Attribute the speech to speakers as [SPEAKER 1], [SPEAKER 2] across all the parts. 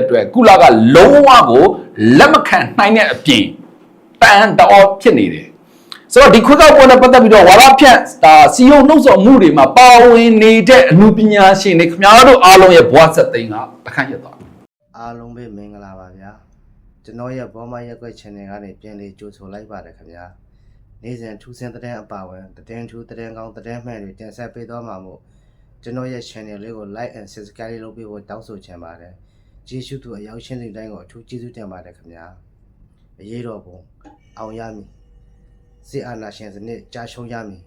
[SPEAKER 1] အတွက်ကုလကလုံးဝကိုလက်မခံနိုင်တဲ့အပြင်တန်တော်ဖြစ်နေတယ်ဆိုတော့ဒီခွေးကောက်ပွဲနဲ့ပတ်သက်ပြီးတော့ဝါရဖြန့်ဒါစီယုံနှုတ်ဆော်မှုတွေမှာပါဝင်နေတဲ့အမှုပညာရှင်တွေခင်ဗျားတို့အားလုံးရဲ့ဘဝဆက်သိမ်းကတခန့်ရသွား
[SPEAKER 2] အားလုံးပဲမင်္ဂလာပါဗျာကျွန်တော်ရဲ့ဘောမရက်ွက် channel ကနေပြန်လေးကြိုဆိုလိုက်ပါတယ်ခင်ဗျာနေ့စဉ်ထူးဆန်းတဲ့အပါဝင်သတင်းထူးသတင်းကောင်းသတင်းမှန်တွေတင်ဆက်ပေးသွားမှာမို့ကျွန်တော်ရဲ့ channel လေးကို like and subscribe လုပ်ပေးဖို့တောင်းဆိုချင်ပါတယ် ကျေးဇူးတူအရောက်ရှင်းတဲ့တိုင်းကိုအထူးကျေးဇူးတင်ပါတယ်ခင်ဗျာအရေးတော်ပုံအောင်ရမည်စစ်အာဏာရှင်စနစ်ကြာရှုံးရမည်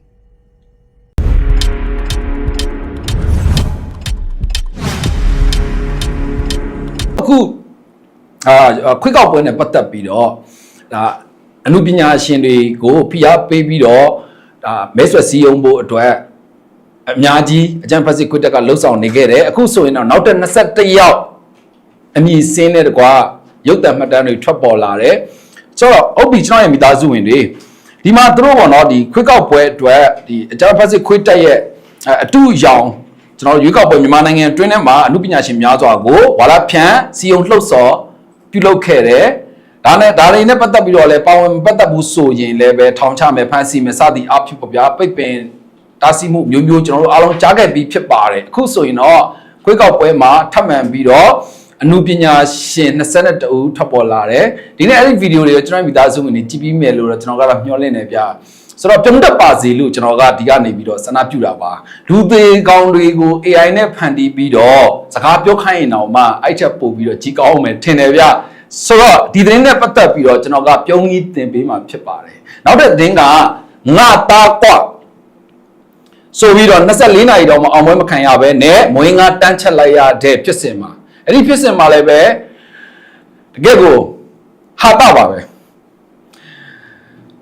[SPEAKER 1] အခုအာခွေးကောက်ပွဲနဲ့ပတ်သက်ပြီးတော့ဒါအမှုပညာရှင်တွေကိုဖိအားပေးပြီးတော့ဒါမဲဆွယ်စည်းရုံးဖို့အတွက်အများကြီးအကြံဖက်စစ်ခွေးတက်ကလှုပ်ဆောင်နေခဲ့တယ်အခုဆိုရင်တော့နောက်ထပ်21ယောက် အမည်စင်းတဲ့တကွာရုပ်တံမှတ်တမ်းတွေထွက်ပေါ်လာတယ်ဆိုတော့ဟုတ်ပြီကျွန်တော်ရဲ့မိသားစုဝင်တွေဒီမှာသူတို့ပေါ့နော်ဒီခွေးကောက်ပွဲအတွက်ဒီအကြံဖက်စစ်ခွေးတက်ရဲ့အဲအတူအယောင်ကျွန်တော်တို့ရွေးကောက်ပွဲမြန်မာနိုင်ငံအတွင်းထဲမှာအမှုပညာရှင်များစွာကိုဝါရဖြန့်စီယုံလှုပ်ဆော်ပြုလုပ်ခဲ့တယ်ဒါနဲ့ဒါတွေနဲ့ပတ်သက်ပြီးတော့လည်းပါဝင်ပတ်သက်မှုဆိုရင်လည်းပဲထောင်ချမယ်ဖမ်းဆီးမယ်စသည်အဖြစ်ပေါ့ဗျာပိတ်ပင်တားဆီးမှုမျိုးမျိုးကျွန်တော်တို့အားလုံးကြားခဲ့ပြီးဖြစ်ပါတယ်အခုဆိုရင်တော့ခွေးကောက်ပွဲမှာထပ်မံပြီးတော့ အမှုပညာရှင်22ဦးထပ်ပေါ်လာတယ်ဒီနေ့အဲ့ဒီဗီဒီယိုတွေကိုကျွန်တော်မိသားစုဝင်တွေကြည့်ပြီးမယ်လို့တော့ကျွန်တော်ကတော့မျှော်လင့်နေဗျာဆိုတော့ပြုံးတက်ပါစေလို့ကျွန်တော်ကဒီကနေပြီးတော့ဆန္ဒပြုတာပါလူသေးကောင်းတွေကို AI နဲ့ဖန်တီးပြီးတော့စကားပြောခိုင်းရင်တော့မှအဲ့ချက်ပို့ပြီးတော့ကြီးကောင်းအောင်မယ်ထင်တယ်ဗျဆိုတော့ဒီသတင်းနဲ့ပတ်သက်ပြီးတော့ကျွန်တော်ကပြုံးကြီးတင်ပေးမှာဖြစ်ပါတယ်နောက်တဲ့သတင်းကငါသားကွက်ဆိုပြီးတော့24နာရီတော့မအောင်ပွဲမခံရဘဲနဲ့မွေးငါတန်းချက်လိုက်ရတဲ့ဖြစ်စဉ်မှာ အဲ့ဒီဖြစ်စဉ်မှာလည်းပဲတကယ့်ကိုဟာတာပါပဲ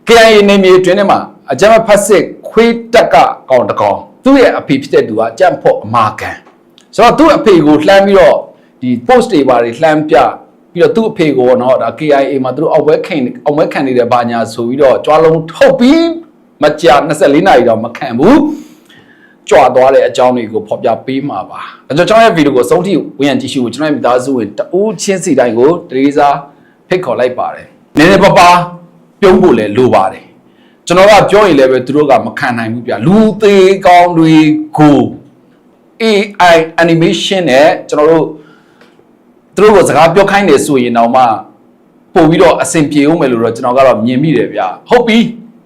[SPEAKER 1] KIA နေမြေတွင်ထဲမှာအကြမ်းဖက်စစ်ခွေးတက်ကကောင်တကောင်သူ့ရဲ့အဖေဖြစ်တဲ့သူကအကြမ်းဖို့အမာခံဆိုတော့သူ့အဖေကိုလှမ်းပြီးတော့ဒီ post တွေပါတွေလှမ်းပြပြီးတော့သူ့အဖေကိုတော့ဒါ KIA မှာသူတို့အောက်ဝဲခံအောက်ဝဲခံနေတဲ့ဘာညာဆိုပြီးတော့ကြွားလုံးထုတ်ပြီးမကြာ24နာရီတော့မခံဘူး ကြွားသွားတဲ့အကြောင်းတွေကိုဖော်ပြပေးမှာပါဒါကြောင့်ကျွန်တော်ရဲ့ဗီဒီယိုကိုအဆုံးထိဝင်ရန်ကြည့်ရှုဖို့ကျွန်တော်ရဲ့မိသားစုဝင်တအိုးချင်းစီတိုင်းကိုတရေစာဖိတ်ခေါ်လိုက်ပါတယ်နည်းနည်းပါးပါပြုံးဖို့လည်းလိုပါတယ်ကျွန်တော်ကပြောရင်လည်းပဲသူတို့ကမခံနိုင်ဘူးဗျလူသေးကောင်းတွေကို AI animation နဲ့ကျွန်တော်တို့သူတို့ကစကားပြောခိုင်းနေဆိုရင်တော့မှပို့ပြီးတော့အဆင်ပြေဦးမယ်လို့တော့ကျွန်တော်ကတော့မြင်မိတယ်ဗျဟုတ်ပြီ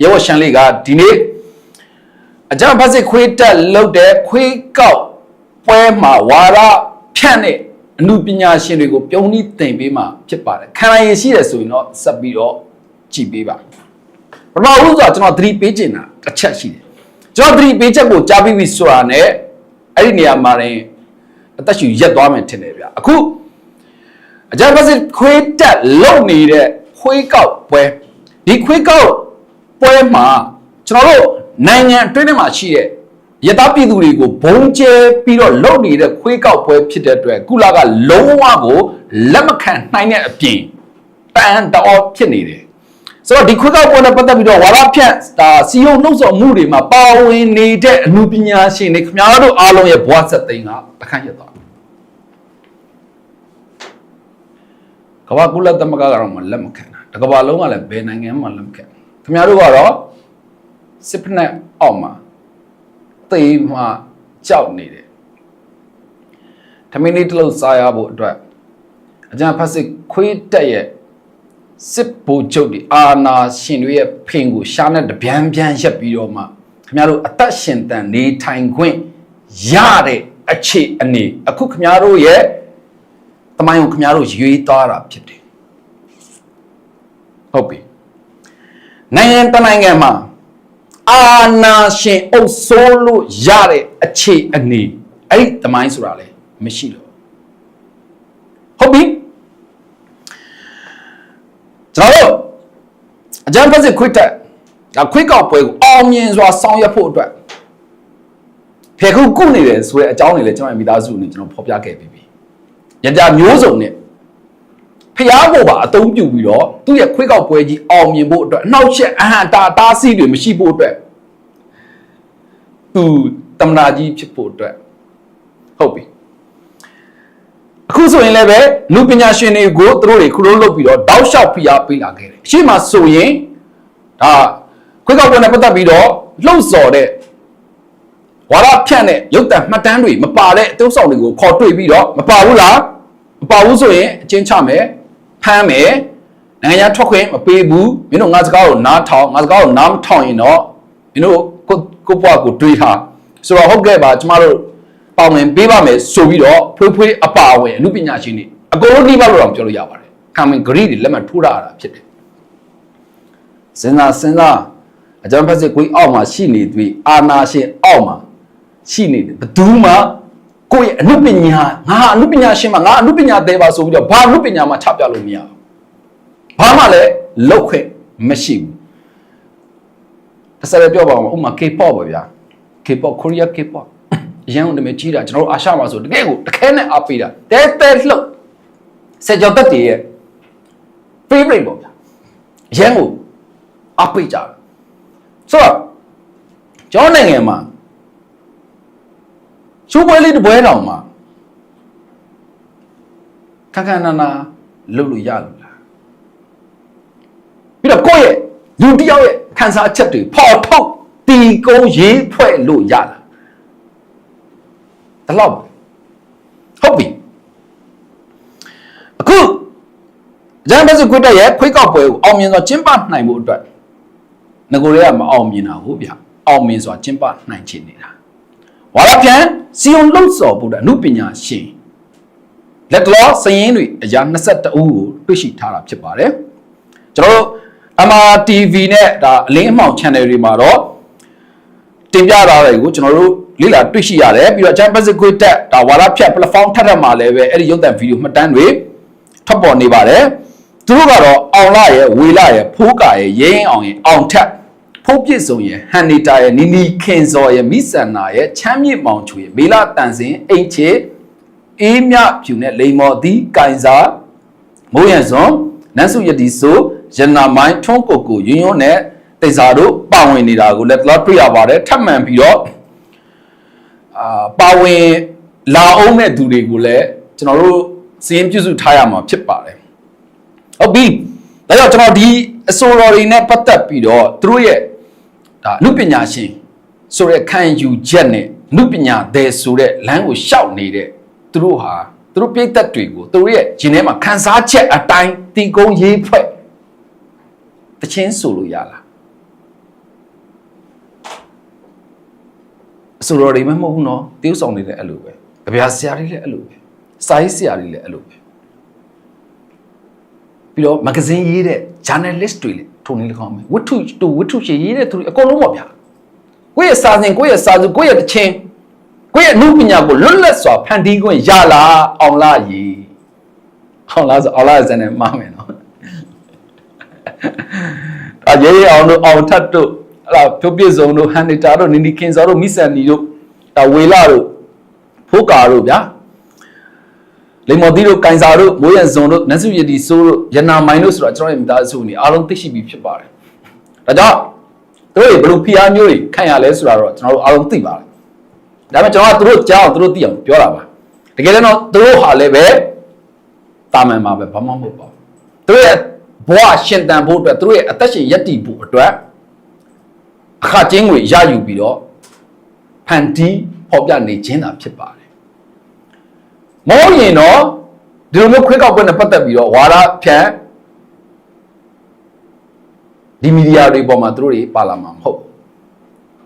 [SPEAKER 1] ရဲဝရှန်လေးကဒီနေ့ အကြံဖတ်စစ်ခွေးတက်လောက်တဲ့ခွေးကောက်ပွဲမှာဝါရဖြန့်တဲ့အမှုပညာရှင်တွေကိုပြုံးနှီးတင်ပေးမှဖြစ်ပါတယ်ခံနိုင်ရရှိတယ်ဆိုရင်တော့ဆက်ပြီးတော့ကြည်ပေးပါပထမဦးဆိုတော့ကျွန်တော်သတိပေးချင်တာတစ်ချက်ရှိတယ်ကျွန်တော်သတိပေးချက်ကိုကြားပြီးပြီဆိုတာနဲ့အဲ့ဒီနေရာမှာရင်အသက်ရှူရက်သွားမယ်ထင်တယ်ဗျအခုအကြမ်းဖက်စစ်ခွေးတက်လုံနေတဲ့ခွေးကောက်ပွဲဒီခွေးကောက်ပွဲမှာကျွန်တော်တို့ နိုင်ငံအတွင်းထဲမှာရှိတဲ့ရသားပြည်သူတွေကိုဘုံကျဲပြီးတော့လုံနေတဲ့ခွေးကောက်ပွဲဖြစ်တဲ့အတွက်ကုလကလုံးဝကိုလက်မခံနိုင်တဲ့အပြင်တန်တော်ဖြစ်နေတယ်ဆိုတော့ဒီခွေးကောက်ပွဲနဲ့ပတ်သက်ပြီးတော့ဝါရဖြန့်ဒါစီယုံနှုတ်ဆော်မှုတွေမှာပါဝင်နေတဲ့အမှုပညာရှင်တွေခင်ဗျားတို့အားလုံးရဲ့ဘဝဆက်သိမ်းကတခန့်ရသွားကမ္ဘာကုလသမဂ္ဂကတော့မလက်မခံတာတကမ္ဘာလုံးကလည်းဘယ်နိုင်ငံမှလက်မခံခင်ဗျားတို့ကတော့ စစ်ဖက်နဲ့အောက်မှာသေမှကြောက်နေတယ်ထမင်းလေးတစ်လုံးစားရဖို့အတွက်အကြံဖတ်စစ်ခွေးတက်ရဲ့စစ်ဗိုလ်ချုပ်တွေအာနာရှင်တွေရဲ့ဖင်ကိုရှားနဲ့တပြန်ပြန်ရက်ပြီးတော့မှခင်ဗျားတို့အသက်ရှင်တန်နေထိုင်ခွင့်ရတဲ့အခြေအနေအခုခင်ဗျားတို့ရဲ့တမိုင်းကိုခင်ဗျားတို့ရွေးသွားတာဖြစ်တယ်ဟုတ်ပြီနိုင်ငံတနိုင်ငံမှာ အာနာရှင်အုပ်စိုးလို့ရတဲ့အခြေအနေအဲ့ဒီတမိုင်းဆိုတာလေမရှိလို့ဟုတ်ပြီကျွန်တော်တို့အကြံဖက်စစ်ခွစ်တက်ဒါခွစ်ကောက်ပွဲကိုအောင်မြင်စွာဆောင်ရွက်ဖို့အတွက်ဖေခုကုနေတယ်ဆိုတဲ့အကြောင်းတွေလည်းကျွန်တော်ရဲ့မိသားစုနဲ့ကျွန်တော်ဖော်ပြခဲ့ပြီးပြီရကြမျိုးစုံနဲ့ဖျားကိုပါအသုံးပြုပြီးတော့သူ့ရဲ့ခွေးကောက်ပွဲကြီးအောင်မြင်ဖို့အတွက်အနှောက်အယှက်အဟံတာတားဆီးတွေမရှိဖို့အတွက် သူတမနာကြီးဖြစ်ဖို့အတွက်ဟုတ်ပြီအခုဆိုရင်လည်းပဲလူပညာရှင်တွေကိုသူတို့တွေခလုံးလုပ်ပြီးတော့တောက်လျှောက်ဖိအားပေးလာခဲ့တယ်အရှိမဆိုရင်ဒါခွေးကောက်ပွဲနဲ့ပတ်သက်ပြီးတော့လှုပ်ဆော်တဲ့ဝါရဖြန့်တဲ့ရုပ်တံမှတ်တမ်းတွေမပါတဲ့အတုံးဆောင်တွေကိုခေါ်တွေ့ပြီးတော့မပါဘူးလားမပါဘူးဆိုရင်အချင်းချမယ်ဖမ်းမယ်နိုင်ငံခြားထွက်ခွင့်မပေးဘူးမင်းတို့ငါစကားကိုနားထောင်ငါစကားကိုနားမထောင်ရင်တော့မင်းတို့ ကိုကိုဘွားကိုတွေးထားဆိုတော့ဟုတ်ကဲ့ပါကျမတို့ပါဝင်ပေးပါမယ်ဆိုပြီးတော့ဖွေးဖွေးအပါအဝင်အမှုပညာရှင်တွေအကုန်လုံးနှိမလို့တော့ပြောလို့ရပါတယ်ခံမင်ဂရီတွေလက်မှတ်ထိုးရတာဖြစ်တယ်စဉ်းစားစဉ်းစားအကြံဖက်စစ်ကိုအောက်မှာရှိနေပြီအာနာရှင်အောက်မှာရှိနေတယ်ဘယ်သူမှကိုယ့်ရဲ့အမှုပညာငါအမှုပညာရှင်မှာငါအမှုပညာသေးပါဆိုပြီးတော့ဘာအမှုပညာမှချပြလို့မရဘူးဘာမှလည်းလောက်ခွင့်မရှိဘူး တစ်စက်လည်းပြောပါအောင်ဥပမာ K-pop ပါဗျာ K-pop Korea K-pop အရန်ဦးတမဲကြီးတာကျွန်တော်တို့အာရှမှာဆိုတကယ်ကိုတခဲနဲ့အားပေးတာတဲတဲလှုပ်စက်ကြောတက်တည်ရဲ့ favorite ပေါ့ဗျာအရန်ကိုအားပေးကြတယ်ဆိုတော့ကျောင်းနိုင်ငံမှာချိုးပွဲလေးတစ်ပွဲတောင်မှာခက်ခက်နာနာလုပ်လို့ရလို့လားပြီးတော့ကိုယ့်ရဲ့ လူတစ်ယောက်ရဲ့ခံစားချက်တွေပေါ်ထုတ်တီကုန်းရေးဖွဲ့လို့ရလားဒီလောက်ပဲဟုတ်ပြီအခုဂျန်ဘတ်စကွတ်ရဲ့ခွေးကောက်ပွဲကိုအောင်မြင်စွာကျင်းပနိုင်ဖို့အတွက်ငကိုရဲကမအောင်မြင်တာဟုတ်ဗျအောင်မြင်စွာကျင်းပနိုင်ချင်နေတာဝါရပြန်စီယုံလုံစော်ဖို့အတွက်အမှုပညာရှင်လက်တော်စရင်တွေအရာ22ဦးကိုတွေ့ရှိထားတာဖြစ်ပါတယ်ကျွန်တော်တို့ MRTV နဲ့ဒါအလင်းအမှောင် channel တွေမှာတော့တင်ပြထားတယ်ကိုကျွန်တော်တို့လေ့လာတွေ့ရှိရတယ်ပြီးတော့ Champions League တက်ဒါဝါရဖြတ် platform ထပ်ထပ်မှာလည်းပဲအဲ့ဒီရုပ်သံဗီဒီယိုမှတ်တမ်းတွေထွက်ပေါ်နေပါတယ်သူတို့ကတော့အောင်လာရဲ့ဝေလာရဲ့ဖိုးကာရဲ့ရင်းအောင်ရဲ့အောင်ထက်ဖိုးပြည့်စုံရဲ့ဟန်နီတာရဲ့နီနီခင်စော်ရဲ့မိဆန္နာရဲ့ချမ်းမြေ့မောင်ချူရဲ့မေလာတန်စင်အိတ်ချေအေးမြဖြူနဲ့လိန်မော်သည်ကင်စာမိုးရံစွန်နန်းစုယတိဆို ရနာမိုင်းထွန်းကိုကိုယွန်းယွန်းနဲ့တိတ်စာတို့ပါဝင်နေတာကိုလည်းတော့တွေ့ရပါတယ်ထပ်မံပြီးတော့အာပါဝင်လာအောင်တဲ့သူတွေကိုလည်းကျွန်တော်တို့စီးရင်ပြုစုထားရမှာဖြစ်ပါတယ်ဟုတ်ပြီဒါကြောင့်ကျွန်တော်ဒီအစိုးရတွေနဲ့ပတ်သက်ပြီးတော့သူတို့ရဲ့ဒါလူပညာရှင်ဆိုတဲ့ခံယူချက်နဲ့လူပညာတဲ့ဆိုတဲ့လမ်းကိုရှောက်နေတဲ့သူတို့ဟာသူတို့ပြိသက်တွေကိုသူတို့ရဲ့ဂျင်းထဲမှာခံစားချက်အတိုင်းတီကုန်းရေးဖွဲ့ တချင်းဆိုလို့ရလားအစိုးရတွေမှမဟုတ်ဘူးနော်တေးဥဆောင်နေလည်းအဲ့လိုပဲကြပြာဆရာတွေလည်းအဲ့လိုပဲစာရေးဆရာတွေလည်းအဲ့လိုပဲပြီးတော့မဂဇင်းရေးတဲ့ journalist တွေလည်းထုံနေလကောင်းမယ်ဝတ္ထုတူဝတ္ထုရှည်ရေးတဲ့သူတွေအကုန်လုံးပေါ့ဗျာကိုယ့်ရဲ့စာစဉ်ကိုယ့်ရဲ့စာစုကိုယ့်ရဲ့တခြင်းကိုယ့်ရဲ့အမှုပညာကိုလွတ်လပ်စွာဖန်တီးခွင့်ရလားအောင်လားရည်အောင်လားဆိုအောင်လားဇန်နဲ့မှားမယ်နော် အရေးအောင်တို့အောင်ထတ်တို့အဲ့ဒါဖြုတ်ပြည့်စုံတို့ဟန်နီတာတို့နီနီခင်စောတို့မိဆန်နီတို့ဒါဝေလာတို့ဖိုးကာတို့ဗျာလိမ္မော်သီးတို့ကင်စာတို့မိုးရံစုံတို့နတ်စုရည်တီဆိုးတို့ရနာမိုင်းတို့ဆိုတော့ကျွန်တော်ရဲ့မိသားစုနေအားလုံးသိရှိပြီးဖြစ်ပါတယ်ဒါကြောင့်တို့တွေဘယ်လိုဖိအားမျိုးတွေခံရလဲဆိုတာတော့ကျွန်တော်တို့အားလုံးသိပါတယ်ဒါပေမဲ့ကျွန်တော်ကတို့ကြားအောင်တို့သိအောင်ပြောတာပါတကယ်တော့တို့ဟာလည်းပဲတာမန်ပါပဲဘာမှမဟုတ်ပါဘူးတို့ရဲ့ ဘဝရှင်တန်ဖို့အတွက်တို့ရဲ့အသက်ရှင်ရည်တည်ဖို့အတွက်အခကျင်းငွေရယူပြီးတော့ဖန်တီးဖော်ပြနေခြင်းသာဖြစ်ပါတယ်မဟုတ်ရင်တော့ဒီလိုမျိုးခွေးကောက်ပွဲနဲ့ပတ်သက်ပြီးတော့ဝါဒဖြန့်ဒီမီဒီယာတွေပေါ်မှာသူတို့တွေပါလာမှာမဟုတ်ဘူး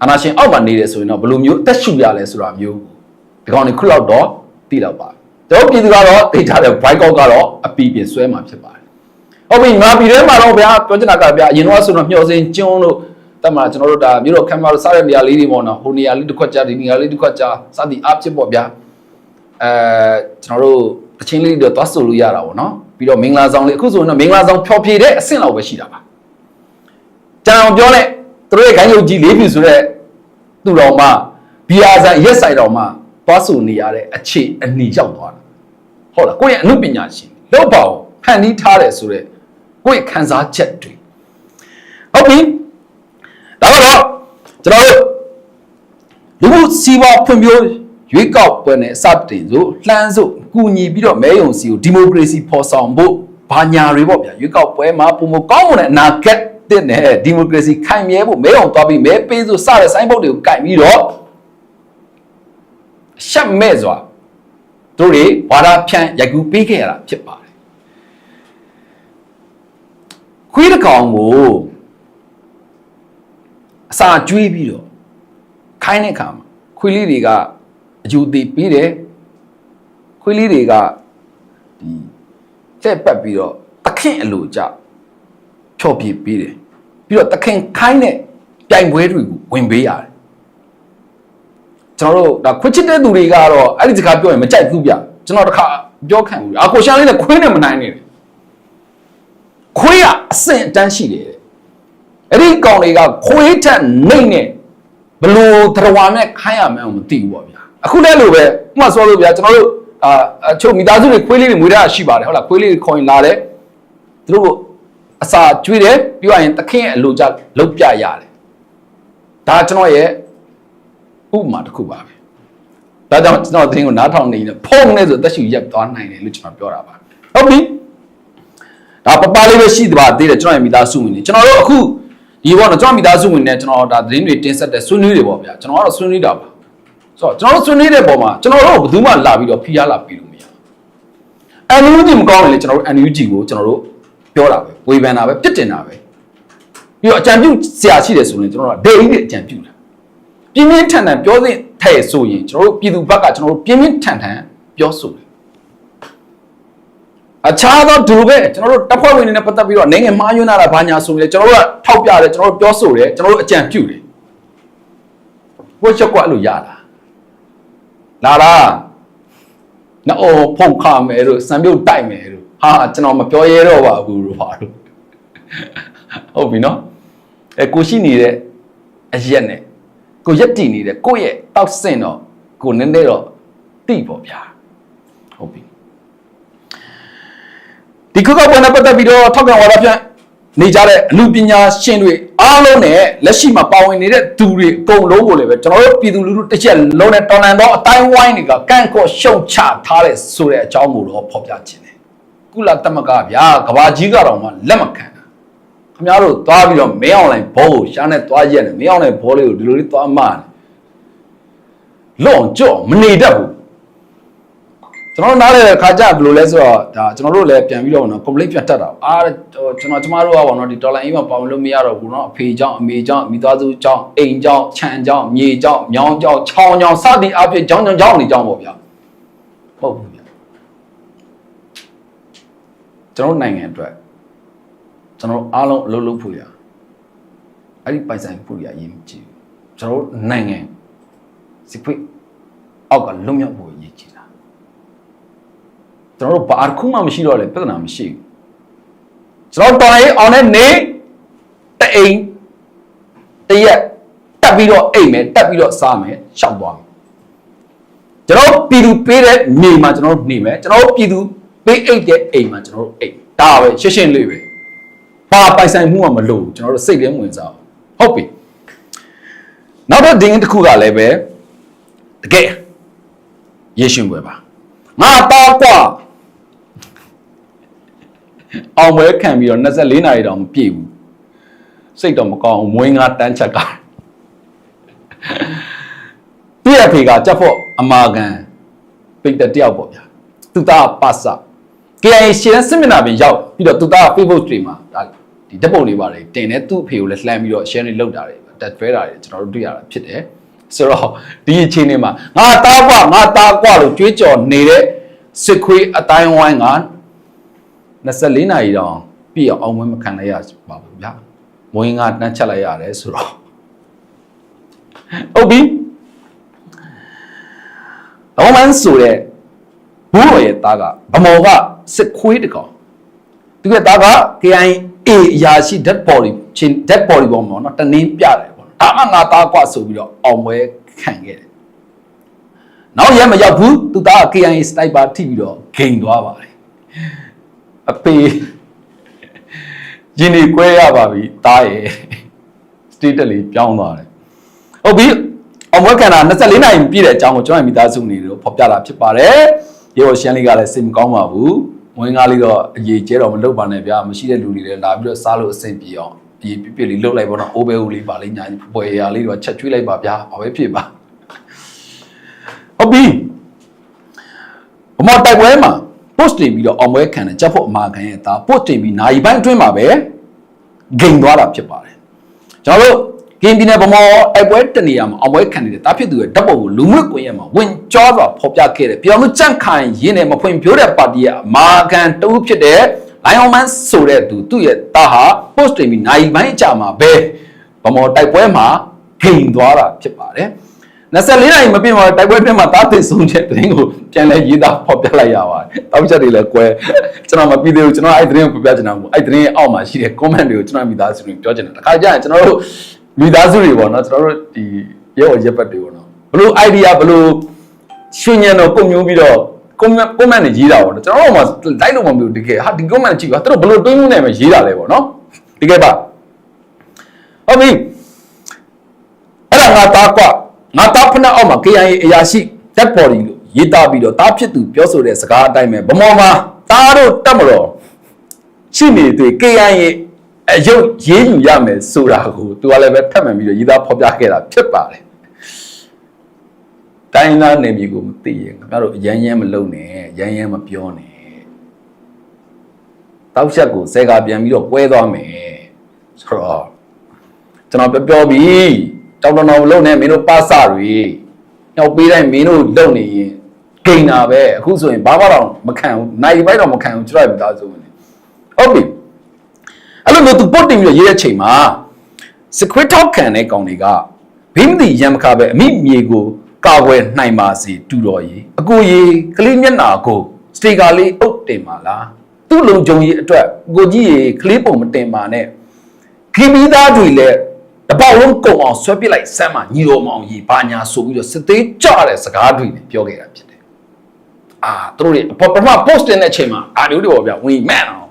[SPEAKER 1] အနာရှင်အောက်မှာနေတယ်ဆိုရင်တော့ဘယ်လိုမျိုးအသက်ရှူရလဲဆိုတာမျိုးဒီကောင်တွေခုလောက်တော့သိတော့ပါတော့ပြည်သူကတော့သိထားတယ်ဘိုက်ကောက်ကတော့အပီပြင်ဆွဲမှာဖြစ်ပါတယ် ဟုတ်ပြီငါပြည်ထဲမှာတော့ဗျာပြောချင်တာကဗျာအရင်တော့ဆိုတော့မျှော်စင်ကျုံတို့တမန်ကျွန်တော်တို့ဒါမြို့တော်ခမ်းမတို့စားတဲ့နေရာလေးတွေပေါ့နော်ဟိုနေရာလေးတစ်ခွက်ကြာဒီနေရာလေးတစ်ခွက်ကြာစသည်အဖြစ်ပေါ့ဗျာအဲကျွန်တော်တို့တချင်းလေးတွေသွားဆိုလို့ရတာပေါ့နော်ပြီးတော့မင်္ဂလာဆောင်လေးအခုဆိုရင်တော့မင်္ဂလာဆောင်ဖျော်ဖြေတဲ့အဆင့်လောက်ပဲရှိတာပါကြံအောင်ပြောလိုက်သူတို့ရဲ့ခိုင်းရုပ်ကြီးလေးပြီဆိုတော့သူတော်မှဘီယာဆိုင်ရက်ဆိုင်တော်မှသွားဆိုနေရတဲ့အခြေအနီရောက်သွားတာဟုတ်လားကိုယ့်ရဲ့အမှုပညာရှင်လောက်ပါအောင်ဖန်တီးထားတယ်ဆိုတော့ ကိုယ့်ရဲ့ခံစားချက်တွေဟုတ်ပြီဒါကတော့ကျွန်တော်တို့လူမှုစီးပွားဖွံ့ဖြိုးရွေးကောက်ပွဲနဲ့စတင်ဆိုလှမ်းစို့ကူညီပြီးတော့မဲယုံစီကိုဒီမိုကရေစီဖော်ဆောင်ဖို့ဘာညာတွေပေါ့ဗျာရွေးကောက်ပွဲမှာပုံမကောင်းမွန်တဲ့အနာဂတ်တဲ့နဲ့ဒီမိုကရေစီခိုင်မြဲဖို့မဲယုံသွားပြီးမဲပေးဆိုစတဲ့ဆိုင်းဘုတ်တွေကိုကင်ပြီးတော့ရှက်မဲ့စွာတို့တွေဝါဒဖြန့်ရိုက်ကူးပေးခဲ့ရတာဖြစ်ပါတယ် ခွေးတစ်ကောင်ကိုအစာကျွေးပြီးတော့ခိုင်းတဲ့အခါမှာခွေးလေးတွေကအယူသေးပြီးတယ်ခွေးလေးတွေကဒီလက်ပတ်ပြီးတော့တခင်အလိုကြဖြော့ပြပြီးတယ်ပြီးတော့တခင်ခိုင်းတဲ့ပြိုင်ပွဲတွေကိုဝင်ပေးရတယ်ကျွန်တော်တို့ဒါခွချစ်တဲ့သူတွေကတော့အဲ့ဒီစကားပြောရင်မကြိုက်ဘူးဗျကျွန်တော်တခါပြောခံဘူးအကိုရှာလေးနဲ့ခွေးနဲ့မနိုင်နေတယ် ခွေးကအဆင့်အတန်းရှိတယ်တဲ့အဲ့ဒီကောင်တွေကခွေးထက်နှိမ့်နေဘလို့တရဝါနဲ့ခိုင်းရမှန်းမသိဘူးပေါ့ဗျာအခုလည်းလို့ပဲဥပမာဆိုလို့ဗျာကျွန်တော်တို့အာအချို့မိသားစုတွေခွေးလေးတွေမွေးထားတာရှိပါတယ်ဟုတ်လားခွေးလေးတွေခေါ်ရင်လာတယ်သူတို့အစာကျွေးတယ်ပြီးတော့ရင်တခင်ရဲ့အလိုကြလုတ်ပြရတယ်ဒါကျွန်တော်ရဲ့ဥပမာတစ်ခုပါပဲဒါကြောင့်ကျွန်တော်သင်ကိုနားထောင်နေရင်ဖုန်းနဲ့ဆိုတက်ရှိရက်သွားနိုင်တယ်လို့ကျွန်တော်ပြောတာပါဟုတ်ပြီ ဒါပပလေးပဲရှိသေးပါသေးတယ်ကျွန်တော်ရဲ့မိသားစုဝင်တွေကျွန်တော်တို့အခုဒီဘောနော်ကျွန်တော်မိသားစုဝင်နဲ့ကျွန်တော်ဒါသတင်းတွေတင်ဆက်တဲ့ဆွေးနွေးတွေပေါ့ဗျာကျွန်တော်ကတော့ဆွေးနွေးတာပါဆိုတော့ကျွန်တော်တို့ဆွေးနွေးတဲ့ပုံမှာကျွန်တော်တို့ဘယ်သူမှလာပြီးတော့ဖိအားလာပြီးလို့မရဘူး NUG မကောင်းရင်လေကျွန်တော်တို့ NUG ကိုကျွန်တော်တို့ပြောတာပဲဝေဖန်တာပဲပြစ်တင်တာပဲပြီးတော့အကြံပြုဆရာရှိတယ်ဆိုရင်ကျွန်တော်တို့ဒေအိအကြံပြုတာပြင်းပြင်းထန်ထန်ပြောသင့်တဲ့ဆိုရင်ကျွန်တော်တို့ပြည်သူဘက်ကကျွန်တော်တို့ပြင်းပြင်းထန်ထန်ပြောဆိုတယ် အခြားသောဒူပဲကျွန်တော်တို့တပ်ဖွဲ့ဝင်တွေနဲ့ပတ်သက်ပြီးတော့နိုင်ငံမှားယွင်းလာတာဘာညာဆိုရင်လေကျွန်တော်တို့ကထောက်ပြတယ်ကျွန်တော်တို့ပြောဆိုတယ်ကျွန်တော်တို့အကြံပြုတယ်ဘုချက်ကွက်အဲ့လိုရလားလာလားနော်ဖုန်ခမယ်တို့စံပြုတ်တိုက်မယ်တို့ဟာကျွန်တော်မပြောရဲတော့ပါဘူးလို့ပါတို့ဟုတ်ပြီနော်အဲကိုရှိနေတဲ့အရက်နဲ့ကိုရက်တည်နေတဲ့ကိုယ့်ရဲ့တောက်ဆင့်တော့ကိုနည်းနည်းတော့တိပေါ့ဗျာဟုတ်ပြီ ဒီခုကပေါ်နဲ့ပတ်သက်ပြီးတော့ထောက်ခံဝါဒဖြန့်နေကြတဲ့အမှုပညာရှင်တွေအားလုံးနဲ့လက်ရှိမှာပါဝင်နေတဲ့သူတွေအကုန်လုံးကိုလည်းပဲကျွန်တော်တို့ပြည်သူလူထုတစ်ချက်လုံးနဲ့တော်လန်တော့အတိုင်းဝိုင်းတွေကကန့်ကော့ရှုံချထားတဲ့ဆိုတဲ့အကြောင်းကိုတော့ဖော်ပြခြင်းတယ်ကုလသမဂ္ဂဗျာကဘာကြီးကတော့မှလက်မခံတာခင်ဗျားတို့သွားပြီးတော့မင်းအောင်လိုင်းဘောကိုရှားနဲ့သွားရက်နဲ့မင်းအောင်လိုင်းဘောလေးကိုဒီလိုလေးသွားမှတယ်လွန်ကြော့မနေတတ်ဘူး ကျွန်တော်တို့နားလေခါကြဘယ်လိုလဲဆိုတော့ဒါကျွန်တော်တို့လည်းပြန်ပြီးတော့နော် complaint ပြန်တက်တာအာကျွန်တော်ကျမတို့ကပေါ့နော်ဒီ dollar အိမ်မှာပေါင်လို့မရတော့ဘူးနော်အဖေကြောင့်အမေကြောင့်မိသားစုကြောင့်အိမ်ကြောင့်ခြံကြောင့်မြေကြောင့်မြောင်းကြောင့်ချောင်းကြောင့်စသည်အဖြစ်ကြောင်းကြောင်းကြောင်းနေကြောင်းပေါ့ဗျာဟုတ်ဘူးဗျာကျွန်တော်နိုင်ငံအတွက်ကျွန်တော်အားလုံးအလုပ်လုပ်ဖို့ရအဲ့ဒီပိုင်ဆိုင်ဖို့ရအရေးကြီးကျွန်တော်နိုင်ငံစစ်ဖိအောက်ကလုံမြောက်ဖို့ ကျွန်တော်တို့ဘာတစ်ခုမှမရှိတော့လေပြဿနာမရှိဘူးကျွန်တော်တော်ရေးအောင်တဲ့နေတအိမ်တရက်တက်ပြီးတော့အိမ်မယ်တက်ပြီးတော့စားမယ်ရှောက်သွားမယ်ကျွန်တော်ပြည်သူပေးတဲ့နေမှာကျွန်တော်တို့နေမယ်ကျွန်တော်ပြည်သူပေးအိတ်တဲ့အိမ်မှာကျွန်တော်တို့အိမ်ဒါပဲရှင်းရှင်းလေးပဲဘာပိုင်ဆိုင်မှုကမလို့ကျွန်တော်တို့စိတ်ထဲဝင်စားအောင်ဟုတ်ပြီနောက်တော့ဒင်းတစ်ခုကလည်းပဲတကယ်ရေရှင်ပွဲပါငါတော့ကွာ အောင်ပွဲခံပြီးတော့24နာရီတောင်မပြည့်ဘူးစိတ်တော့မကောင်းဘူးမွေးငါတန်းချက်ကသူ့ရဲ့ဖေကကြက်ဖို့အမာကန်ပိတ်တဲ့တယောက်ပေါ့ဗျာသူသားပါစ KIA ရှင်းစစ်မျက်နှာပြင်ရောက်ပြီးတော့သူသား Facebook တွေမှာဒါဒီဓာတ်ပုံတွေပါတယ်တင်တယ်သူ့အဖေကိုလည်းလှမ်းပြီးတော့ share တွေလုပ်တာတွေတက်ဖဲတာတွေကျွန်တော်တို့တွေ့ရတာဖြစ်တယ်ဆိုတော့ဒီအချိန်လေးမှာငါတားကွာငါတားကွာလို့ကြွေးကြော်နေတဲ့စစ်ခွေးအတိုင်းဝိုင်းက 24နာရီတောင်ပြည့်အောင်အောင်မမခံလိုက်ရပါဘူးဗျာမွေးငါတန်းချက်လိုက်ရတယ်ဆိုတော့ဟုတ်ပြီလောမန်ဆိုတဲ့ဘိုးတော်ရဲ့သားကဗမော်ကစစ်ခွေးတကောင်သူရဲ့သားက KIA အရာရှိ dead body ချင်း dead body ပေါ်မှာနော်တနင်းပြတယ်ပေါ့ဒါမှငါသားကွဆိုပြီးတော့အောင်ပွဲခံခဲ့တယ်နောက်ရဲမရောက်ဘူးသူသားက KIA sniper ထိပြီးတော့ဂိမ်သွားပါတယ် အပေရင်ဒီကွဲရပါပြီတားရဲ့စတေးတက်လေးပြောင်းသွားတယ်ဟုတ်ပြီအောင်ပွဲခံတာ24နိုင်ပြည့်တဲ့အကြောင်းကိုကျွန်တော်မိသားစုနေလို့ဖော်ပြလာဖြစ်ပါတယ်ရေဘောရှမ်းလေးကလည်းစိတ်မကောင်းပါဘူးမွေးငါးလေးတော့အရေးကျဲတော့မလုပ်ပါနဲ့ဗျာမရှိတဲ့လူတွေလည်းလာပြီးတော့စားလို့အဆင်ပြေအောင်အရေးပြပြလေးလုပ်လိုက်ပါတော့အိုးဘဲဦးလေးပါလေးညာပွဲရလေးတော့ချက်ကျွေးလိုက်ပါဗျာဘာပဲဖြစ်ပါဟုတ်ပြီဘမော်တိုက်ပွဲမှာ post တင်ပြီးတော့အောင်ပွဲခံတဲ့ချက်ဖို့အမာခံရဲ့ဒါ post တင်ပြီးနိုင်ပိုင်းအတွင်းမှာပဲဂိမ်သွားတာဖြစ်ပါတယ်ကျွန်တော်တို့ကင်းပြည်နယ်ဗမော်တိုက်ပွဲတနေရာမှာအောင်ပွဲခံနေတဲ့တားဖြစ်သူရဲ့ဓာတ်ပုံကိုလူမှုကွန်ရက်မှာဝင်ကြောစွာဖော်ပြခဲ့တယ်ပြောင်းလို့ကြန့်ခိုင်ရင်းနဲ့မဖွင့်ပြိုးတဲ့ပါတီရဲ့အမာခံတူဖြစ်တဲ့လိုင်အောင်မန်းဆိုတဲ့သူသူ့ရဲ့တာဟာ post တင်ပြီးနိုင်ပိုင်းအကြမှာပဲဗမော်တိုက်ပွဲမှာဂိမ်သွားတာဖြစ်ပါတယ် 24နိုင်မပြည့်မှာတိုက်ပွဲပြင်မှာတားသိဆုံးချက်တင်းကိုပြန်လဲရေးသားဖော်ပြလိုက်ရပါတယ်။တောက်ချက်တွေလည်းကွဲကျွန်တော်မပြီးသေးဘူးကျွန်တော်အဲ့သတင်းကိုဖော်ပြချင်တာမဟုတ်အဲ့သတင်းရဲ့အောက်မှာရှိတဲ့ comment တွေကိုကျွန်တော်မိသားစုတွေပြောချင်တာ။တခါကျရင်ကျွန်တော်တို့မိသားစုတွေပေါ့နော်ကျွန်တော်တို့ဒီရဲဘော်ရက်ပတ်တွေပေါ့နော်ဘလို့ idea ဘလို့ရှင်ညံတော့ပုံမျိုးပြီးတော့ comment comment တွေရေးတာပေါ့နော်ကျွန်တော်တို့မှလိုက်လို့မမျိုးတကယ်ဟာဒီ comment ကြည့်ပါသူတို့ဘလို့တွင်းမှုနဲ့ပဲရေးတာလဲပေါ့နော်တကယ်ပါဟုတ်ပြီအဲ့ဒါငါသားကွ ငါသားဖက်အောက်မှာ KIA အရာရှိ dead body လို့ရေးသားပြီးတော့တားဖြစ်သူပြောဆိုတဲ့စကားအတိုင်းပဲဗမော်မှာသားတို့တက်မတော်ရှိနေသေး KIA အယုတ်ရေးယူရမယ်ဆိုတာကိုသူကလည်းပဲထပ်မှန်ပြီးတော့ရေးသားဖော်ပြခဲ့တာဖြစ်ပါတယ်တိုင်းသားနေမျိုးကိုမသိရင်ခင်ဗျားတို့ရမ်းရမ်းမလုပ်နဲ့ရမ်းရမ်းမပြောနဲ့တောက်ချက်ကိုဆဲကပြန်ပြီးတော့ကွဲသွားမယ်ဆိုတော့ကျွန်တော်ပြောပြောပြီး တောက်တော်တော်မလုပ်နဲ့မင်းတို့ပါစတွေညောက်ပေးတိုင်းမင်းတို့လုပ်နေရင်ဂိန်တာပဲအခုဆိုရင်ဘာမှတော့မခံဘူးနိုင်ပိုက်တော့မခံဘူးကျွန်တော်မိသားစုဝင်ဟုတ်ပြီအဲ့လိုမျိုးသူပုတ်တင်ပြီးတော့ရေးတဲ့ချိန်မှာ secret talk ခံတဲ့ကောင်တွေကဘင်းမတိရံမခပဲအမိမြေကိုကာကွယ်နိုင်ပါစေတူတော်ကြီးအကိုကြီးကလေးမျက်နာကိုစတေကာလေးအုပ်တင်ပါလားသူ့လုံခြုံရေးအတွက်ကိုကြီးရေကလေးပုံမတင်ပါနဲ့ခင်မီးသားတွေလည်း တပေါက်လုံးကုံအောင်ဆွဲပစ်လိုက်စမ်းမညီတော်မအောင်ကြီးဘာညာဆိုပြီးတော့စစ်သေးကြတဲ့စကားတွေနဲ့ပြောခဲ့တာဖြစ်တယ်အာသူတို့တွေပထမ post တင်တဲ့အချိန်မှာအာဒီလိုပေါ့ဗျာဝင်မှန်အောင်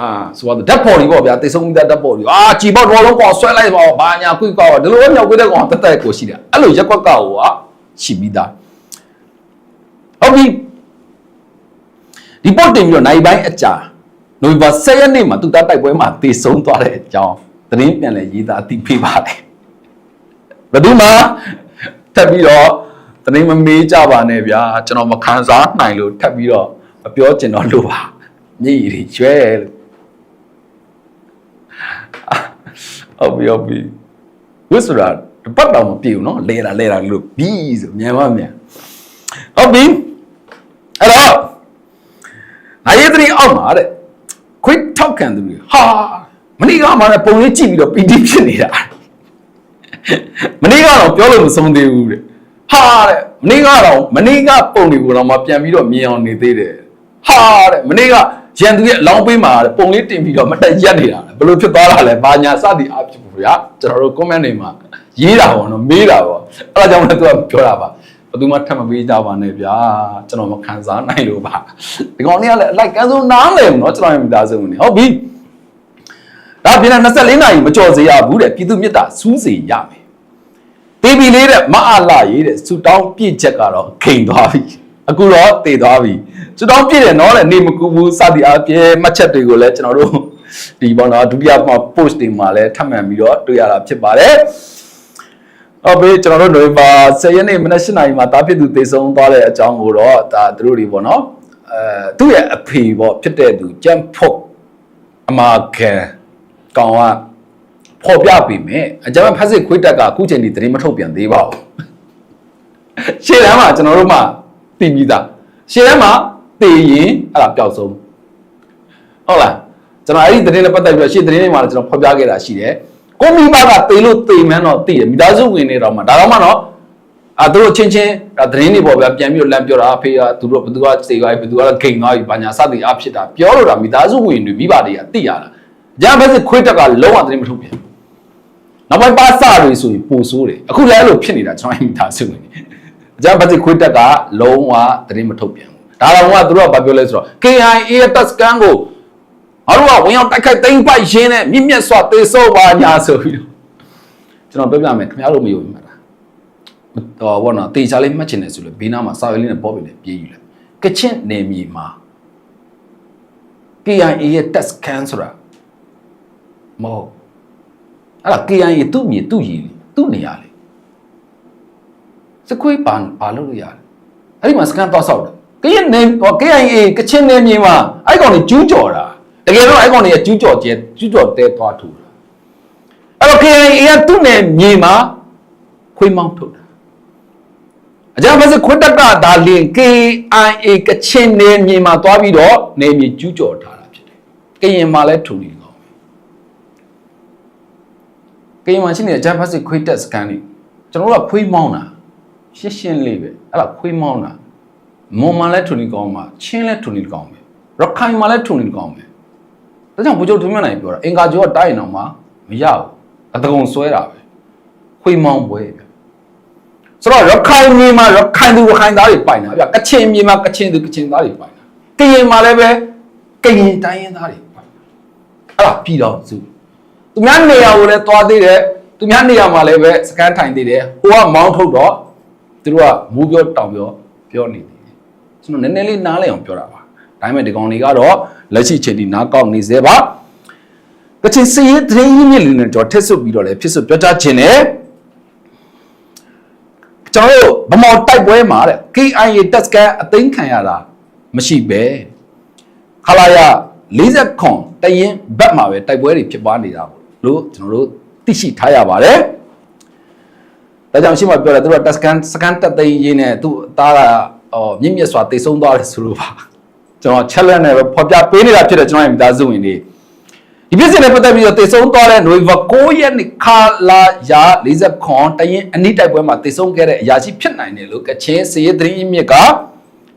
[SPEAKER 1] အာဆိုတော့ဓာတ်ပေါ်ကြီးပေါ့ဗျာတိတ်ဆုံးပြီးသားဓာတ်ပေါ်ကြီးအာကြည်ပေါက်တော်လုံးပေါ့ဆွဲလိုက်ပါဘာညာကွိကောက်ဒီလိုမြောက်ကွေးတဲ့ကောင်တက်တက်ကိုရှိတယ်အဲ့လိုရက်ကွက်ကောက်ကိုကရှိပြီးသားဟုတ်ပြီဒီပေါ်တင်ပြီးတော့နိုင်ပိုင်းအကြာနိုဝင်ဘာ10ရက်နေ့မှာသူသားတိုက်ပွဲမှာတည်ဆုံးသွားတဲ့အကြောင်း သတင်းပြန်လဲရေးသားသိပေးပါတယ်ဘယ်သူမှထပ်ပြီးတော့သတင်းမမေးကြပါနဲ့ဗျာကျွန်တော်မခံစားနိုင်လို့ထပ်ပြီးတော့မပြောကျင်တော့လို့ပါမျက်ရည်တွေကျွဲလို့ဟုတ်ပြီဟုတ်ပြီဝစ်ဆိုတာတပတ်တော့မပြေဘူးနော်လဲတာလဲတာလို့ဘီးဆိုမြန်ပါမြန်ဟုတ်ပြီအဲ့တော့အရေးတရီအောက်မှာတဲ့ quick talk ခံသူတွေဟာ မနေ့ကမှလည်းပုံလေးကြည့်ပြီးတော့ PD ဖြစ်နေတာမနေ့ကတော့ပြောလို့မဆုံးသေးဘူးတဲ့ဟာတဲ့မနေ့ကတော့မနေ့ကပုံတွေကိုတော့မှပြန်ပြီးတော့မြင်အောင်နေသေးတယ်ဟာတဲ့မနေ့ကရန်သူရဲ့အလောင်းပေးမှာတဲ့ပုံလေးတင်ပြီးတော့မတက်ရက်နေတာဘယ်လိုဖြစ်သွားတာလဲဘာညာစသည်အဖြစ်ဘူးဗျာကျွန်တော်တို့ comment တွေမှာရေးတာပေါ့နော်မေးတာပေါ့အဲ့ဒါကြောင့်လည်းသူကပြောတာပါဘယ်သူမှထပ်မပေးကြပါနဲ့ဗျာကျွန်တော်မခံစားနိုင်လို့ပါဒီကောင်လေးကလည်းအလိုက်ကန်းဆုံးနားလဲဘူးเนาะကျွန်တော်ရဲ့မိသားစုဝင်နေဟုတ်ပြီ ဒါပြင်တဲ့24နာရီမကြော်စေရဘူးတဲ့ပြည်သူမြတ်တာစူးစေရမယ်တေးပြီလေးတဲ့မအားလာရေးတဲ့ဆူတောင်းပြည့်ချက်ကတော့ခိန်သွားပြီအခုတော့တည်သွားပြီဆူတောင်းပြည့်တယ်နော်တဲ့နေမကူဘူးစသည်အပြည့်မှတ်ချက်တွေကိုလည်းကျွန်တော်တို့ဒီဘောနော်ဒုတိယမှာ post တွေမှာလည်းထပ်မံပြီးတော့တွေ့ရတာဖြစ်ပါတယ်ဟုတ်ပြီကျွန်တော်တို့နိုဝင်ဘာ10ရက်နေ့မနက်7:00နာရီမှာတားဖြစ်သူတေဆုံးသွားတဲ့အကြောင်းကိုတော့ဒါသူတို့တွေပေါ့နော်အဲသူ့ရဲ့အဖေပေါ့ဖြစ်တဲ့သူကြံဖုတ်အမာခံ ကောင်ကပေါ်ပြပြီမယ်အကြမ်းဖက်စစ်ခွေးတက်ကအခုချိန်ထိသတင်းမထုတ်ပြန်သေးပါဘူးရှေ့တန်းမှာကျွန်တော်တို့မှသိပြီးသားရှေ့တန်းမှာတည်ရင်အဲ့ဒါပျောက်ဆုံးဟုတ်လားကျွန်တော်အဲ့ဒီသတင်းနဲ့ပတ်သက်ပြီးတော့ရှေ့သတင်းတွေမှာလည်းကျွန်တော်ဖော်ပြခဲ့တာရှိတယ်ကိုမိဘကတေလို့တေမှန်းတော့သိတယ်မိသားစုဝင်နေတော့မှဒါတော့မှတော့အာသူတို့ချင်းချင်းဒါသတင်းတွေပေါ်ဗျာပြန်ပြီးတော့လမ်းပြောတာအဖေကသူတို့ဘသူကစေသွားပြီဘသူကတော့ဂိမ်သွားပြီဘာညာစသည်အဖြစ်တာပြောလို့တာမိသားစုဝင်တွေမိဘတွေကသိရတာ ကြမ်းဖက်စစ်ခွေးတက်ကလုံးဝသတင်းမထုတ်ပြန်နောက်ပိုင်းပါစာတွေဆိုရင်ပိုဆိုးတယ်အခုလည်းအဲ့လိုဖြစ်နေတာကျွန်တော်မိသားစုဝင်တွေကြမ်းဖက်စစ်ခွေးတက်ကလုံးဝသတင်းမထုတ်ပြန်ဘူးဒါတော့ကသူတို့ကဘာပြောလဲဆိုတော့ KIA ရဲ့တပ်စကန်ကိုငါတို့ကဝင်ရောက်တိုက်ခိုက်သိမ်းပိုက်ရင်းနဲ့မြင့်မြတ်စွာတေဆော့ပါညာဆိုပြီးတော့ကျွန်တော်ပြောပြမယ်ခင်ဗျားတို့မယုံဘူးမလားဟောဘောနော်တေချာလေးမှတ်ချင်တယ်ဆိုလို့ဘေးနားမှာစာရွက်လေးနဲ့ပေါ်ပြီးလေပြေးယူလိုက်ကချင်နေမြေမှာ KIA ရဲ့ test scan ဆိုတာ မဟုတ်အဲ့ဒါ KIA သူ့မြေသူ့ရည်လေသူ့နေရာလေစခွေးပန်ပါလို့ရရတယ်အဲ့ဒီမှာ scan တော့ဆောက်တယ်ကရင်နေဟော KIA ကချင်နေမြေမှာအဲ့ကောင်တွေကျူးကျော်တာတကယ်တော့အဲ့ကောင်တွေကကျူးကျော်ကျဲကျူးကျော်တဲသွားထူတာအဲ့တော့ KIA ကသူ့နယ်မြေမှာခွေးမောင်းထုတ်တာအကြမ်းဖက်စစ်ခွတ်တက်ကဒါလင် KIA ကချင်နေမြေမှာသွားပြီးတော့နေမြေကျူးကျော်ထားတာဖြစ်တယ်။ကရင်မှာလည်းထုံနေကောင်း။ ကရင်မှာရှိနေတဲ့အကြမ်းဖက်စစ်ခွေးတက်စကန်နေကျွန်တော်တို့ကခွေးမောင်းတာရှင်းရှင်းလေးပဲအဲ့ဒါခွေးမောင်းတာမွန်မှာလည်းထုံနေကောင်းမှာချင်းလည်းထုံနေကောင်းပဲရခိုင်မှာလည်းထုံနေကောင်းပဲဒါကြောင့်ဘုချုပ်ထုံမြတ်နိုင်ပြောတာအင်္ဂါကျော်ကတိုင်းအောင်မှာမရဘူးအတကုံဆွဲတာပဲခွေးမောင်းပွဲပဲဆိုတော့ရခိုင်မြေမှာရခိုင်သူရခိုင်သားတွေပိုင်တာဗျကချင်မြေမှာကချင်သူကချင်သားတွေပိုင်တာကရင်မှာလည်းပဲကရင်တိုင်းရင်းသားတွေပိုင်တာအဲ့ဒါပြည်တော်စု သူများနေရာကိုလည်းသွားသေးတယ်သူများနေရာမှာလည်းပဲစကန်ထိုင်သေးတယ်ဟိုကမောင်းထုတ်တော့သူတို့ကမူးပြောတောင်ပြောပြောနေသေးတယ်ကျွန်တော်နည်းနည်းလေးနားလည်အောင်ပြောတာပါဒါပေမဲ့ဒီကောင်တွေကတော့လက်ရှိချိန်ဒီနားကောက်နေသေးပါကချင်စည်ရေးသတင်းရင်းမြစ်လေးနဲ့ကျွန်တော်ထက်ဆွပြီးတော့လည်းဖြစ်ဆွပြောကြားခြင်းနဲ့ကျွန်တော်တို့ဗမော်တိုက်ပွဲမှာတဲ့ KIA တက်စကန်အသိမ်းခံရတာမရှိပဲခလာရ40ခွန်တရင်ဘက်မှာပဲတိုက်ပွဲတွေဖြစ်ပွားနေတာပေါ့ လို့ကျွန်တော်တို့သိရှိထားရပါတယ်ဒါကြောင့်ရှိမှပြောတယ်သူတို့ကတက်စကန်စကန်တက်သိမ်းရေးနဲ့သူ့အသားကဟောမြင့်မြတ်စွာတိတ်ဆုံးသွားတယ်ဆိုလို့ပါကျွန်တော် challenge နဲ့ပဲဖော်ပြပေးနေတာဖြစ်တယ်ကျွန်တော်ရဲ့မိသားစုဝင်တွေဒီပြစ်စင်နဲ့ပတ်သက်ပြီးတော့တေဆုံးသွားတဲ့ November 9ရက်နေ့ခါလာရာ40ခွန်တရင်အနိတိုက်ပွဲမှာတေဆုံးခဲ့တဲ့အရာရှိဖြစ်နိုင်တယ်လို့ကချင်စည်ရသတင်းအမြစ်က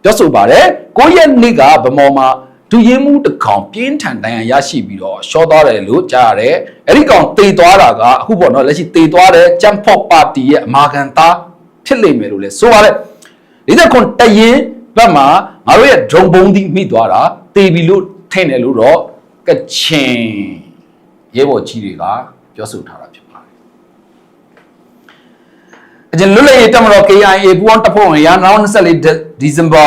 [SPEAKER 1] ပြောဆိုပါတယ်9ရက်နေ့ကဗမော်မှာ ဒူရင်မှုတစ်ကောင်ပြင်းထန်တန်ရရရှိပြီးတော့ရှော့သွားတယ်လို့ကြားရတယ်အဲ့ဒီကောင်တေသွားတာကအခုပေါ့နော်လက်ရှိတေသွားတဲ့ဂျမ်ဖော့ပါတီရဲ့အမာခံသားဖြစ်လိမ့်မယ်လို့လဲဆိုပါတယ်40ခွန်တရင်ဘက်မှာငါတို့ရဲ့ drone ဘုံဒီမိသွားတာတေပြီလို့ထင်တယ်လို့တော့ကချင်ရဲဘော်ကြီးတွေကပြောဆိုထားတာဖြစ်ပါတယ်။အကျဉ်လွတ်လပ်ရေးတမတော် KIA ပူးပေါင်းတပ်ဖွဲ့ဝင်ရ2024ဒီဇင်ဘာ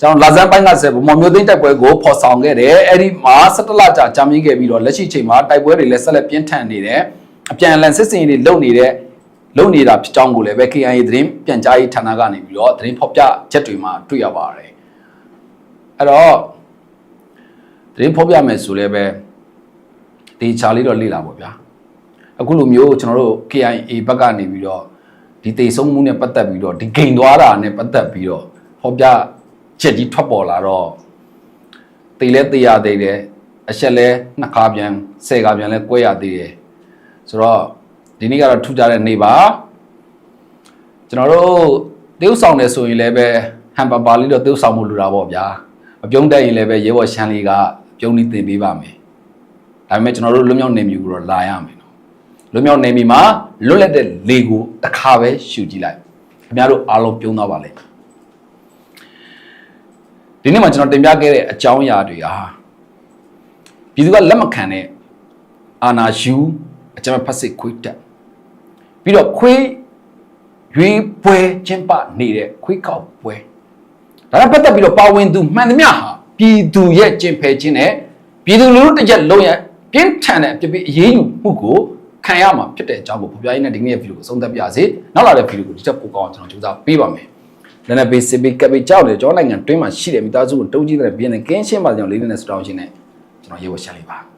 [SPEAKER 1] ကျွန်တော်လာဇန်ပိုင်းကဆက်ဗမော်မျိုးသိန်းတိုက်ပွဲကိုဖော်ဆောင်ခဲ့တယ်။အဲ့ဒီမှာ17လကြာကြာမြင့်ခဲ့ပြီးတော့လက်ရှိချိန်မှာတိုက်ပွဲတွေလည်းဆက်လက်ပြင်းထန်နေတယ်။အပြန်အလှန်စစ်စင်ရေးတွေလုပ်နေတဲ့လုပ်နေတာဖြစ်ကြောင်းကိုလည်းပဲ KIA သတင်းပြန်ကြားရေးဌာနကနေပြီးတော့သတင်းဖော်ပြချက်တွေမှာတွေ့ရပါတယ်။အဲ့တော့သတင်းဖော်ပြမယ်ဆိုလည်းပဲဒီချာလေးတော့လေ့လာပါဗျာအခုလိုမျိုးကျွန်တော်တို့ KIA ဘက်ကနေပြီးတော့ဒီတိတ်ဆုံးမှုနဲ့ပတ်သက်ပြီးတော့ဒီဂိမ်သွားတာနဲ့ပတ်သက်ပြီးတော့ဖော်ပြ ချက်ကြီးထွက်ပေါ်လာတော့တေလဲတေရသေးတယ်အချက်လဲနှစ်ခါပြန်ဆယ်ခါပြန်လဲကွဲရသေးတယ်ဆိုတော့ဒီနေ့ကတော့ထူကြတဲ့နေ့ပါကျွန်တော်တို့တေးဥဆောင်တယ်ဆိုရင်လည်းပဲဟန်ပါပါလေးတော့တေးဥဆောင်မှုလိုတာပေါ့ဗျာမပြုံးတတ်ရင်လည်းပဲရဲဘော်ရှမ်းလေးကပြုံးနေတင်ပေးပါမယ်ဒါပေမဲ့ကျွန်တော်တို့လွတ်မြောက်နေမျိုးကိုတော့လာရမယ်နော်လွတ်မြောက်နေမီမှာလွတ်လပ်တဲ့လေကိုတစ်ခါပဲရှူကြည့်လိုက်ခင်ဗျားတို့အားလုံးပြုံးသွားပါလိမ့်မယ် ဒီနေ့မှာကျွန်တော်တင်ပြခဲ့တဲ့အကြောင်းအရာတွေဟာပြည်သူကလက်မခံတဲ့အာနာယူအကြမ်းဖက်စစ်ခွေးတက်ပြီးတော့ခွေးရွေးပွဲကျင်းပနေတဲ့ခွေးကောက်ပွဲဒါနဲ့ပတ်သက်ပြီးတော့ပါဝင်သူမှန်သမျှဟာပြည်သူရဲ့ကျင့်ဖယ်ခြင်းနဲ့ပြည်သူလူထုတစ်ရက်လုံးရဲ့ပြင်းထန်တဲ့အပြစ်ပေးအရေးယူမှုကိုခံရမှာဖြစ်တဲ့အကြောင်းကိုဖော်ပြရင်းနဲ့ဒီနေ့ရဲ့ဗီဒီယိုကိုဆုံးသက်ပြစေနောက်လာတဲ့ဗီဒီယိုကိုဒီချက်ပိုကောင်းအောင်ကျွန်တော်ကြိုးစားပေးပါမယ် လည်းနဲ့ဘေးစစ်ဘေးကပ်ဘေးကြောက်တယ်ကျွန်တော်နိုင်ငံတွင်းမှာရှိတဲ့မိသားစုကိုတုံးကြီးတဲ့ပြင်းနဲ့ကင်းရှင်းပါကြောင်လေးနဲ့စတောင်းရှင်းနဲ့ကျွန်တော်ရေဝရှာလေးပါ